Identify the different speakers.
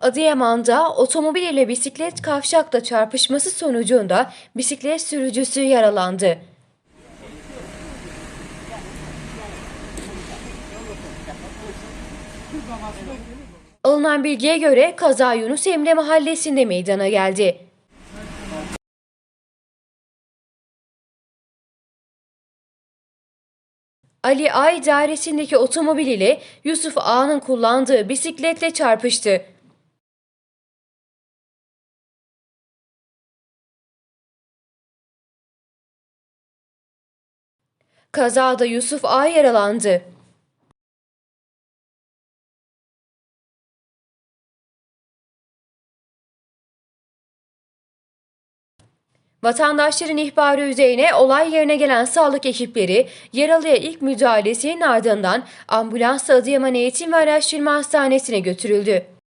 Speaker 1: Adıyaman'da otomobil ile bisiklet kavşakta çarpışması sonucunda bisiklet sürücüsü yaralandı. Alınan bilgiye göre kaza Yunus Emre mahallesinde meydana geldi. Ali Ay dairesindeki otomobil ile Yusuf Ağa'nın kullandığı bisikletle çarpıştı. Kazada Yusuf A yaralandı. Vatandaşların ihbarı üzerine olay yerine gelen sağlık ekipleri yaralıya ilk müdahalesinin ardından ambulansla Adıyaman Eğitim ve Araştırma Hastanesi'ne götürüldü.